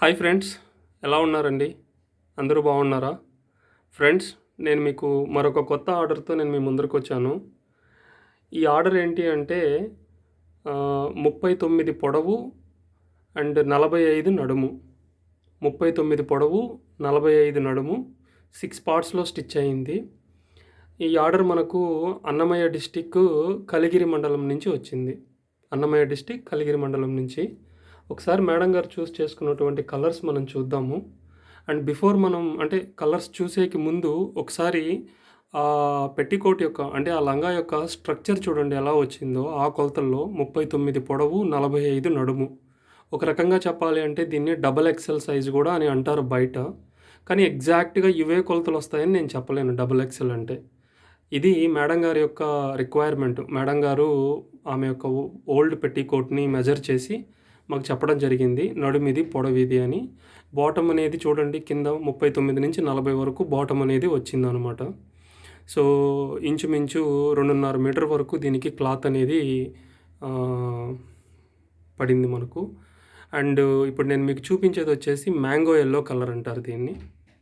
Hi friends ఎలా ఉన్నారండి? అందరూ బాగున్నారా? ఫ్రెండ్స్ నేను మీకు మరొక కొత్త ఆర్డర్తో నేను మీ ముందరకు వచ్చాను. ఈ ఆర్డర్ ఏంటి అంటే ముప్పై తొమ్మిది పొడవు అండ్ నలభై ఐదు నడుము. ముప్పై తొమ్మిది పొడవు నలభై ఐదు నడుము సిక్స్ పార్ట్స్లో స్టిచ్ అయింది. ఈ ఆర్డర్ మనకు అన్నమయ్య డిస్టిక్ కలిగిరి మండలం నుంచి వచ్చింది. అన్నమయ్య డిస్టిక్ కలిగిరి మండలం నుంచి. ఒకసారి మేడం గారు చూస్ చేసుకున్నటువంటి కలర్స్ మనం చూద్దాము. అండ్ బిఫోర్ మనం అంటే కలర్స్ చూసేకి ముందు ఒకసారి ఆ పెట్టికోట్ యొక్క అంటే ఆ లంగా యొక్క స్ట్రక్చర్ చూడండి ఎలా వచ్చిందో. ఆ కొలతల్లో ముప్పై తొమ్మిది పొడవు నలభై ఐదు నడుము. ఒక రకంగా చెప్పాలి అంటే దీన్ని డబల్ ఎక్సెల్ సైజ్ కూడా అని అంటారు బయట. కానీ ఎగ్జాక్ట్గా ఇవే కొలతలు వస్తాయని నేను చెప్పలేను డబుల్ ఎక్సెల్ అంటే. ఇది మేడం గారి యొక్క రిక్వైర్మెంట్. మేడం గారు ఆమె యొక్క ఓల్డ్ పెట్టికోట్ని మెజర్ చేసి మాకు చెప్పడం జరిగింది. నడుమిది పొడవిది అని. బాటమ్ అనేది చూడండి కింద ముప్పై తొమ్మిది నుంచి నలభై వరకు బాటమ్ అనేది వచ్చిందనమాట. సో ఇంచుమించు రెండున్నర మీటర్ వరకు దీనికి క్లాత్ అనేది పడింది మనకు. అండ్ ఇప్పుడు నేను మీకు చూపించేది వచ్చేసి మ్యాంగో ఎల్లో కలర్ అంటారు దీన్ని.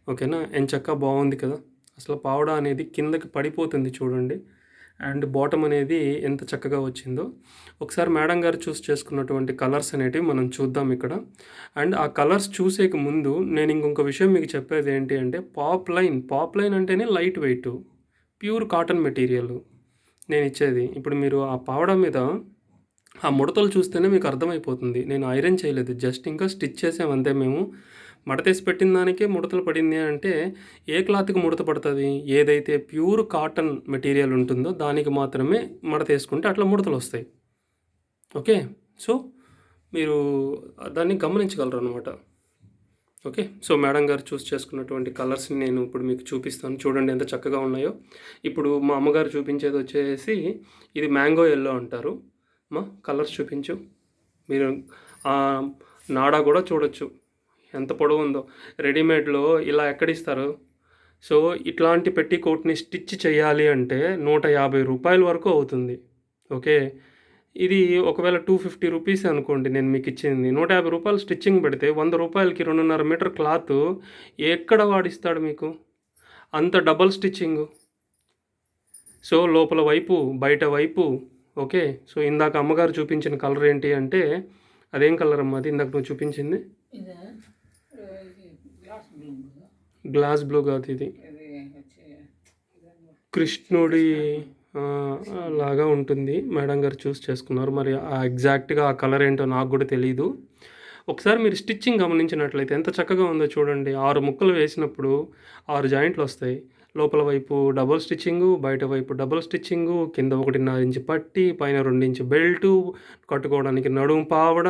ఓకేనా? ఎంచక్క బాగుంది కదా? అసలు పావడ అనేది కిందకి పడిపోతుంది చూడండి. అండ్ బాటమ్ అనేది ఎంత చక్కగా వచ్చిందో. ఒకసారి మేడం గారు చూస్ చేసుకున్నటువంటి కలర్స్ అనేటివి మనం చూద్దాం ఇక్కడ. అండ్ ఆ కలర్స్ చూసేకి ముందు నేను ఇంకొక విషయం మీకు చెప్పేది ఏంటి అంటే పాప్ లైన్. పాప్ లైన్ అంటేనే light weight pure cotton material నేను ఇచ్చేది. ఇప్పుడు మీరు ఆ పావడ మీద ఆ ముడతలు చూస్తేనే మీకు అర్థమైపోతుంది. నేను ఐరన్ చేయలేదు. జస్ట్ ఇంకా స్టిచ్ చేసాం అంతే మేము. మడతేసి పెట్టిన దానికే ముడతలు పడింది అంటే ఏ క్లాత్కి ముడత పడుతుంది? ఏదైతే ప్యూర్ కాటన్ మెటీరియల్ ఉంటుందో దానికి మాత్రమే మడత వేసుకుంటే అట్లా ముడతలు వస్తాయి. ఓకే? సో మీరు దాన్ని గమనించగలరు అనమాట ఓకే? సో మేడం గారు చూస్ చేసుకున్నటువంటి కలర్స్ని నేను ఇప్పుడు మీకు చూపిస్తాను. చూడండి ఎంత చక్కగా ఉన్నాయో. ఇప్పుడు మా అమ్మగారు చూపించేది వచ్చేసి ఇది మ్యాంగో ఎల్లో అంటారు. మా కలర్స్ చూపించు. మీరు ఆ నాడా కూడా చూడొచ్చు. ఎంత పొడవు ఉందో రెడీమేడ్లో ఇలా ఎక్కడిస్తారు? సో ఇట్లాంటి పెట్టి కోట్ని స్టిచ్ చేయాలి అంటే నూట యాభై రూపాయల వరకు అవుతుంది. ఓకే? ఇది ఒకవేళ టూ ఫిఫ్టీ రూపీస్ అనుకోండి నేను మీకు ఇచ్చింది. నూట యాభై రూపాయలు స్టిచ్చింగ్ పెడితే వంద రూపాయలకి రెండున్నర మీటర్ క్లాత్ ఎక్కడ వాడిస్తాడు మీకు? అంత డబల్ స్టిచ్చింగ్. సో లోపల వైపు బయట వైపు ఓకే? సో ఇందాక అమ్మగారు చూపించిన కలర్ ఏంటి అంటే అదేం కలర్ అమ్మా అది ఇందాక నువ్వు చూపించింది? గ్లాస్ బ్లూ కదా ఇది. కృష్ణుడి లాగా ఉంటుంది. మేడం గారు చూస్ చేసుకున్నారు. మరి ఆ ఎగ్జాక్ట్గా ఆ కలర్ ఏంటో నాకు కూడా తెలియదు ఒకసారి మీరు స్టిచ్చింగ్ గమనించినట్లయితే ఎంత చక్కగా ఉందో చూడండి. ఆరు ముక్కలు వేసినప్పుడు ఆరు జాయింట్లు వస్తాయి. లోపల వైపు డబుల్ స్టిచ్చింగు బయట వైపు డబుల్ స్టిచ్చింగు కింద ఒకటిన్నర ఇంచు పట్టి పైన రెండు ఇంచు బెల్టు కట్టుకోవడానికి నడుము పావడ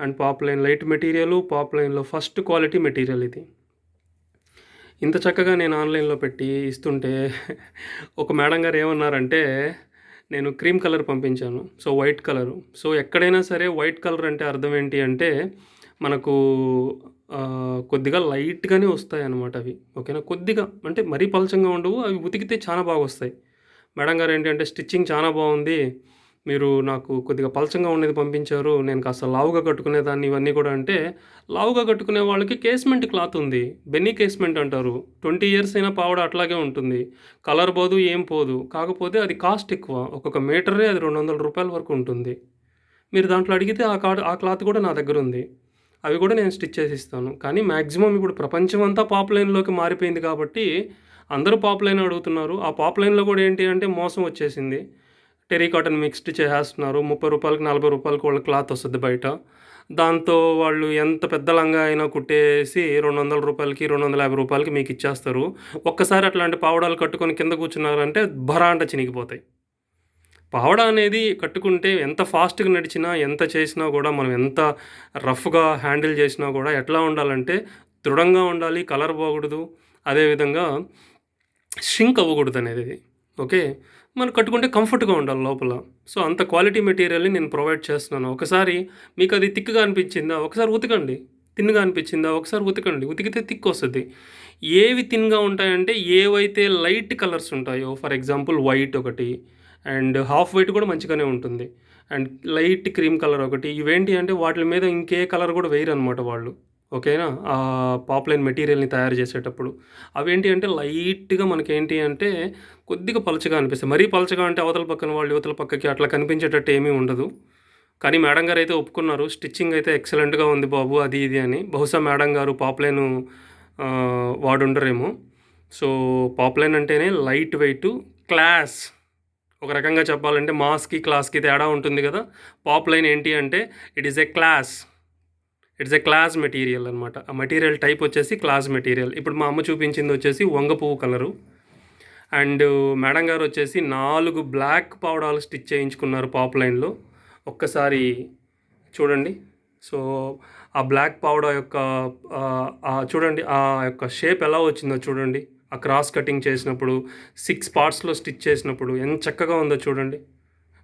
and poplin light material పాప్ లైన్లో ఫస్ట్ క్వాలిటీ మెటీరియల్ ఇది. ఇంత చక్కగా నేను ఆన్లైన్లో పెట్టి ఇస్తుంటే ఒక మేడం గారు ఏమన్నారంటే నేను క్రీమ్ కలర్ పంపించాను. So white colour. సో ఎక్కడైనా సరే వైట్ కలర్ అంటే అర్థం ఏంటి అంటే మనకు కొద్దిగా లైట్గానే వస్తాయి అన్నమాట అవి. ఓకేనా? కొద్దిగా అంటే మరీ పలచంగా ఉండవు. అవి ఉతికితే చాలా బాగా వస్తాయి మేడం గారు ఏంటంటే స్టిచ్చింగ్ చాలా బాగుంది. మీరు నాకు కొద్దిగా పలచంగా ఉండేది పంపించారు నేను కాస్త లావుగా కట్టుకునేదాన్ని ఇవన్నీ కూడా అంటే లావుగా కట్టుకునే వాళ్ళకి కేస్మెంట్ క్లాత్ ఉంది. బెన్నీ కేస్మెంట్ అంటారు. ట్వంటీ ఇయర్స్ అయినా పావడ అట్లాగే ఉంటుంది. కలర్ పోదు ఏం పోదు. కాకపోతే అది కాస్ట్ ఎక్కువ. ఒక్కొక్క మీటరే అది రెండు వందల రూపాయల వరకు ఉంటుంది. మీరు దాంట్లో అడిగితే ఆ కా ఆ క్లాత్ కూడా నా దగ్గర ఉంది. అవి కూడా నేను స్టిచ్ చేసి ఇస్తాను. కానీ మ్యాక్సిమం ఇప్పుడు ప్రపంచం అంతా పాప్ లైన్లోకి మారిపోయింది కాబట్టి అందరూ పాప్ లైన్ అడుగుతున్నారు. ఆ పాప్ లైన్లో కూడా ఏంటి అంటే మోసం వచ్చేసింది. టెరీ కాటన్ మిక్స్డ్ చేసేస్తున్నారు. ముప్పై రూపాయలకి నలభై రూపాయలకి వాళ్ళ క్లాత్ వస్తుంది బయట. దాంతో వాళ్ళు ఎంత పెద్ద లంగా అయినా కుట్టేసి రెండు వందల రూపాయలకి రెండు వందల యాభై రూపాయలకి మీకు ఇచ్చేస్తారు. ఒక్కసారి అట్లాంటి పావడాలు కట్టుకొని కింద కూర్చున్నారంటే భరాంట చినిగిపోతాయి. పావడ అనేది కట్టుకుంటే ఎంత ఫాస్ట్గా నడిచినా ఎంత చేసినా కూడా మనం ఎంత రఫ్గా హ్యాండిల్ చేసినా కూడా ఎట్లా ఉండాలంటే దృఢంగా ఉండాలి కలర్ పోకూడదు అదేవిధంగా షింక్ అవ్వకూడదు అనేది ఓకే? మనం కట్టుకుంటే కంఫర్ట్గా ఉండాలి లోపల. సో అంత క్వాలిటీ మెటీరియల్ని నేను ప్రొవైడ్ చేస్తున్నాను. ఒకసారి మీకు అది థిక్గా అనిపించిందా? ఒకసారి ఉతకండి. తిన్గా అనిపించిందా? ఒకసారి ఉతకండి. ఉతికితే థిక్ వస్తుంది. ఏవి తిన్గా ఉంటాయంటే ఏవైతే లైట్ కలర్స్ ఉంటాయో ఫర్ ఎగ్జాంపుల్ వైట్ ఒకటి అండ్ హాఫ్ వైట్ కూడా మంచిగానే ఉంటుంది. అండ్ లైట్ క్రీమ్ కలర్ ఒకటి ఇవేంటి అంటే వాటి మీద ఇంకే కలర్ కూడా వేయరు అనమాట వాళ్ళు. ఓకేనా? ఆ పాప్లైన్ మెటీరియల్ని తయారు చేసేటప్పుడు అవేంటి అంటే లైట్గా మనకేంటి అంటే కొద్దిగా పలచగా అనిపిస్తాయి. మరీ పలచగా అంటే అవతల పక్కన వాళ్ళు యువతల పక్కకి అట్లా కనిపించేటట్టు ఏమీ ఉండదు. కానీ మేడం గారు అయితే ఒప్పుకున్నారు స్టిచ్చింగ్ అయితే ఎక్సలెంట్గా ఉంది బాబు అది ఇది అని. బహుశా మేడం గారు పాప్లైన్ వాడుండరేమో. సో పాప్లైన్ అంటేనే లైట్ వెయిట్ క్లాస్. ఒక రకంగా చెప్పాలంటే మాస్కి క్లాస్కి తేడా ఉంటుంది కదా. పాప్లైన్ ఏంటి అంటే it is a class. It's a class material అనమాట ఆ మెటీరియల్ టైప్ వచ్చేసి క్లాస్ మెటీరియల్. ఇప్పుడు మా అమ్మ చూపించింది వచ్చేసి వంగ పువ్వు కలరు. అండ్ మేడం గారు వచ్చేసి నాలుగు బ్లాక్ పౌడాలు స్టిచ్ చేయించుకున్నారు పాప్ లైన్లో. ఒక్కసారి చూడండి. సో ఆ బ్లాక్ పౌడర్ యొక్క చూడండి ఆ యొక్క షేప్ ఎలా వచ్చిందో చూడండి. ఆ క్రాస్ కటింగ్ చేసినప్పుడు సిక్స్ పార్ట్స్లో స్టిచ్ చేసినప్పుడు ఎంత చక్కగా ఉందో చూడండి.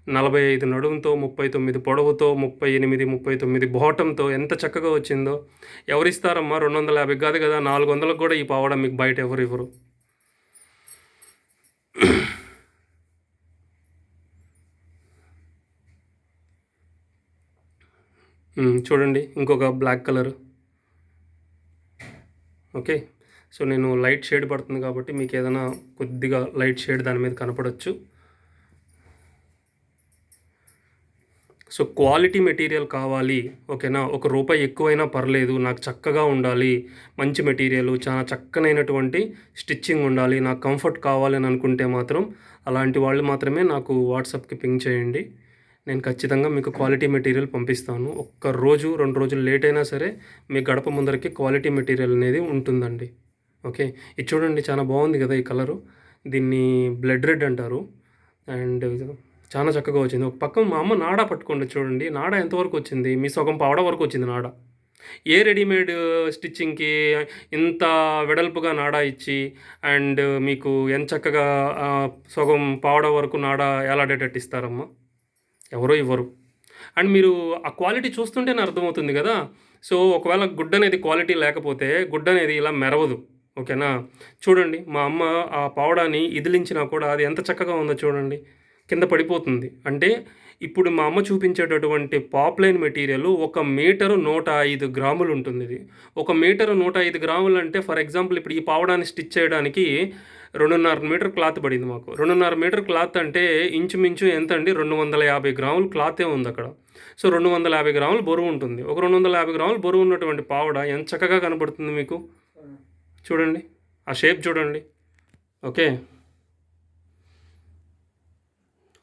నలభై ఐదు నడుముతో ముప్పై తొమ్మిది పొడవుతో ముప్పై ఎనిమిది ముప్పై తొమ్మిది బోటంతో ఎంత చక్కగా వచ్చిందో. ఎవరిస్తారమ్మా? రెండు వందల యాభై కాదు కదా నాలుగు వందలకు కూడా ఈ పావడం మీకు బయట ఎవరు ఇవ్వరు. చూడండి ఇంకొక బ్లాక్ కలర్. ఓకే సో నేను లైట్ షేడ్ పడుతుంది కాబట్టి మీకు ఏదైనా కొద్దిగా లైట్ షేడ్ దాని మీద కనపడవచ్చు సో క్వాలిటీ మెటీరియల్ కావాలి ఓకేనా? ఒక రూపాయి ఎక్కువైనా పర్లేదు నాకు చక్కగా ఉండాలి మంచి మెటీరియల్ చాలా చక్కనైనటువంటి స్టిచ్చింగ్ ఉండాలి నాకు కంఫర్ట్ కావాలి అని అనుకుంటే మాత్రం అలాంటి వాళ్ళు మాత్రమే నాకు వాట్సాప్కి పింగ్ చేయండి. నేను ఖచ్చితంగా మీకు క్వాలిటీ మెటీరియల్ పంపిస్తాను. ఒక్క రోజు రెండు రోజులు లేట్ అయినా సరే మీ గడప ముందరకి క్వాలిటీ మెటీరియల్ అనేది ఉంటుందండి. ఓకే? ఇది చూడండి చాలా బాగుంది కదా ఈ కలరు. దీన్ని బ్లడ్ రెడ్ అంటారు. అండ్ చాలా చక్కగా వచ్చింది. ఒక పక్క మా అమ్మ నాడ పట్టుకోండి చూడండి. నాడ ఎంతవరకు వచ్చింది? మీ సగం పావడ వరకు వచ్చింది నాడ. ఏ రెడీమేడ్ స్టిచ్చింగ్కి ఇంత వెడల్పుగా నాడ ఇచ్చి అండ్ మీకు ఎంత చక్కగా సగం పావడ వరకు నాడ ఎలాడేటట్టు ఇస్తారమ్మా? ఎవరో ఇవ్వరు. అండ్ మీరు ఆ క్వాలిటీ చూస్తుంటేనే అర్థమవుతుంది కదా. సో ఒకవేళ గుడ్డ అనేది క్వాలిటీ లేకపోతే గుడ్డ అనేది ఇలా మెరవదు. ఓకేనా? చూడండి మా అమ్మ ఆ పావడాన్ని ఇదిలించినా కూడా అది ఎంత చక్కగా ఉందో చూడండి. కింద పడిపోతుంది. అంటే ఇప్పుడు మా అమ్మ చూపించేటటువంటి పాప్లైన్ మెటీరియల్ ఒక మీటరు నూట ఐదు గ్రాములు ఉంటుంది. ఇది ఒక మీటరు నూట ఐదు గ్రాములు అంటే ఫర్ ఎగ్జాంపుల్ ఇప్పుడు ఈ పావడాన్ని స్టిచ్ చేయడానికి రెండున్నర మీటర్ క్లాత్ పడింది మాకు. రెండున్నర మీటర్ క్లాత్ అంటే ఇంచుమించు ఎంత అండి రెండు వందల యాభై గ్రాములు క్లాతే ఉంది అక్కడ. సో రెండు వందల యాభై గ్రాములు బరువు ఉంటుంది. ఒక రెండు వందల యాభై గ్రాములు బరువు ఉన్నటువంటి పావడ ఎంత చక్కగా కనపడుతుంది మీకు? చూడండి. ఆ షేప్ చూడండి. ఓకే.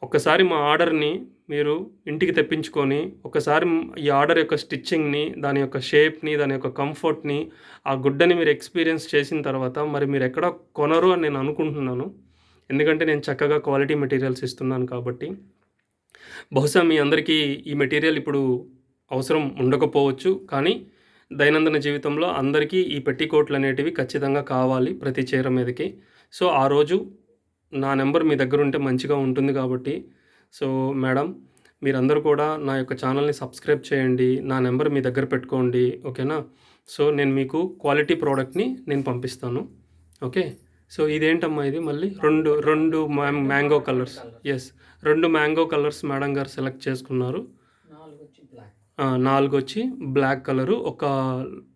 ఒక్కసారి మా ఆర్డర్ని మీరు ఇంటికి తెప్పించుకొని ఒకసారి ఈ ఆర్డర్ యొక్క స్టిచ్చింగ్ని దాని యొక్క షేప్ని దాని యొక్క కంఫర్ట్ని ఆ గుడ్డని మీరు ఎక్స్పీరియన్స్ చేసిన తర్వాత మరి మీరు ఎక్కడ కొనరు అని నేను అనుకుంటున్నాను. ఎందుకంటే నేను చక్కగా క్వాలిటీ మెటీరియల్స్ ఇస్తున్నాను కాబట్టి. బహుశా మీ అందరికీ ఈ మెటీరియల్ ఇప్పుడు అవసరం ఉండకపోవచ్చు. కానీ దైనందిన జీవితంలో అందరికీ ఈ పెట్టికోట్లు అనేటివి ఖచ్చితంగా కావాలి ప్రతి చీర మీదకి. సో ఆ రోజు నా నెంబర్ మీ దగ్గర ఉంటే మంచిగా ఉంటుంది కాబట్టి. సో మేడం మీరందరూ కూడా నా యొక్క ఛానల్ని సబ్స్క్రైబ్ చేయండి. నా నెంబర్ మీ దగ్గర పెట్టుకోండి. ఓకేనా? సో నేను మీకు క్వాలిటీ ప్రోడక్ట్ని నేను పంపిస్తాను. ఓకే? సో ఇదేంటమ్మా ఇది మళ్ళీ? రెండు రెండు మ్యాంగో కలర్స్. ఎస్ రెండు మ్యాంగో కలర్స్ మేడం గారు సెలెక్ట్ చేసుకున్నారు నాలుగు వచ్చి బ్లాక్ ఆ, నాలుగు వచ్చి బ్లాక్ కలరు ఒక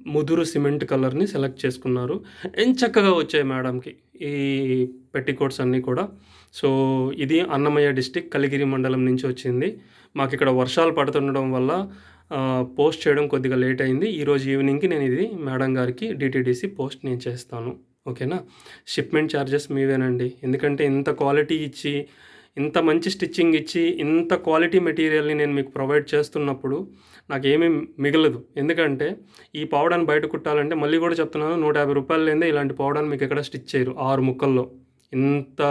ముదురు సిమెంట్ కలర్ని సెలెక్ట్ చేసుకున్నారు. ఎంత చక్కగా వచ్చాయి మేడంకి ఈ పెట్టికోట్స్ అన్నీ కూడా. సో ఇది అన్నమయ్య డిస్టిక్ కలిగిరి మండలం నుంచి వచ్చింది. మాకు ఇక్కడ వర్షాలు పడుతుండడం వల్ల పోస్ట్ చేయడం కొద్దిగా లేట్ అయింది. ఈరోజు ఈవినింగ్కి నేను ఇది మేడం గారికి డిటీడీసీ పోస్ట్ నేను చేస్తాను. ఓకేనా? షిప్మెంట్ ఛార్జెస్ మీవేనండి. ఎందుకంటే ఇంత క్వాలిటీ ఇచ్చి ఇంత మంచి స్టిచ్చింగ్ ఇచ్చి ఇంత క్వాలిటీ మెటీరియల్ని నేను మీకు ప్రొవైడ్ చేస్తున్నప్పుడు నాకేమీ మిగలదు. ఎందుకంటే ఈ పౌడాన్ని బయట కుట్టాలంటే మళ్ళీ కూడా చెప్తున్నాను నూట యాభై రూపాయలు లేదే ఇలాంటి పౌడాన్ని మీకు ఎక్కడ స్టిచ్ చేయరు. ఆరు ముక్కల్లో. ఇంత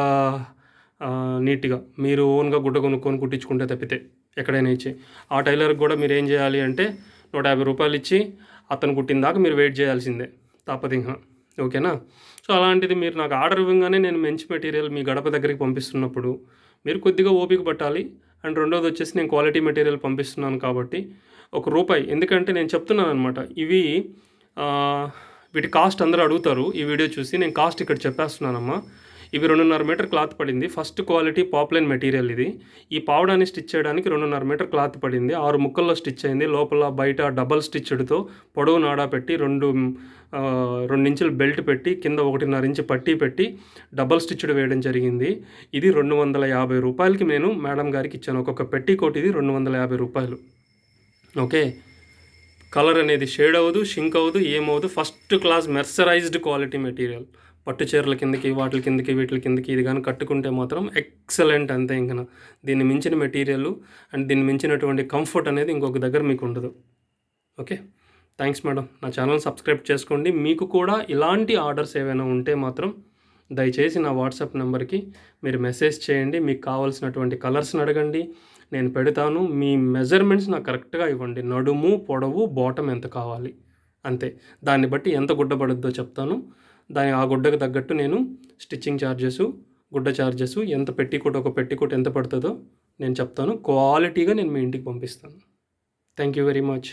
నీట్గా. మీరు ఓన్గా గుడ్డ కొనుక్కొని కుట్టించుకుంటే తప్పితే ఎక్కడైనా ఇచ్చి. ఆ టైలర్కి కూడా మీరు ఏం చేయాలి అంటే నూట యాభై రూపాయలు ఇచ్చి అతను కుట్టిన దాకా మీరు వెయిట్ చేయాల్సిందే. తప్పదు ఓకేనా? సో అలాంటిది మీరు నాకు ఆర్డర్ ఇవ్వగానే నేను మంచి మెటీరియల్ మీ గడప దగ్గరికి పంపిస్తున్నప్పుడు మీరు కొద్దిగా ఓపిక పట్టాలి. అండ్ రెండోది వచ్చేసి నేను క్వాలిటీ మెటీరియల్ పంపిస్తున్నాను కాబట్టి ఒక రూపాయి. ఎందుకంటే నేను చెప్తున్నాను అనమాట ఇవి వీటి కాస్ట్ అందరూ అడుగుతారు. ఈ వీడియో చూసి నేను కాస్ట్ ఇక్కడ చెప్పేస్తున్నానమ్మా. ఇవి రెండున్నర మీటర్ క్లాత్ పడింది. ఫస్ట్ క్వాలిటీ పాప్లైన్ మెటీరియల్ ఇది. ఈ పావడాన్ని స్టిచ్ చేయడానికి రెండున్నర మీటర్ క్లాత్ పడింది. ఆరు ముక్కల్లో స్టిచ్ అయింది. లోపల బయట డబల్ స్టిచ్డ్తో పొడవు నాడా పెట్టి రెండు రెండు ఇంచులు బెల్ట్ పెట్టి కింద ఒకటిన్నర ఇంచు పట్టీ పెట్టి డబల్ స్టిచ్డ్ వేయడం జరిగింది. ఇది రెండు వందల యాభై రూపాయలకి నేను మేడం గారికి ఇచ్చాను. ఒక్కొక్క పెట్టి కోట్ ఇది రెండు వందల యాభై రూపాయలు. ఓకే. కలర్ అనేది షేడ్ అవ్వదు షింక్ అవ్వదు ఏమవ్వదు first class mercerised quality material. పట్టు చీరల కిందకి వాటి కిందకి వీటి కిందకి ఇది కానీ కట్టుకుంటే మాత్రం ఎక్సలెంట్ అంతే ఇంకన. దీన్ని మించిన మెటీరియల్ అండ్ దీన్ని మించినటువంటి కంఫర్ట్ అనేది ఇంకొక దగ్గర మీకు ఉండదు. ఓకే. Thanks madam. నా ఛానల్ సబ్స్క్రైబ్ చేసుకోండి. మీకు కూడా ఇలాంటి ఆర్డర్స్ ఏవైనా ఉంటే మాత్రం దయచేసి నా వాట్సాప్ నెంబర్కి మీరు మెసేజ్ చేయండి. మీకు కావాల్సినటువంటి కలర్స్ని అడగండి. నేను పెడతాను. మీ మెజర్మెంట్స్ నాకు కరెక్ట్గా ఇవ్వండి. నడుము పొడవు బాటం ఎంత కావాలి? అంతే. దాన్ని బట్టి ఎంత గుడ్డ పడుద్దో చెప్తాను. దాని ఆ గుడ్డకు తగ్గట్టు నేను స్టిచ్చింగ్ ఛార్జెస్ గుడ్డ ఛార్జెస్ ఎంత పెట్టికోట్ ఒక పెట్టికోట్ ఎంత పడుతుందో నేను చెప్తాను. క్వాలిటీగా నేను మీ ఇంటికి పంపిస్తాను. Thank you very much.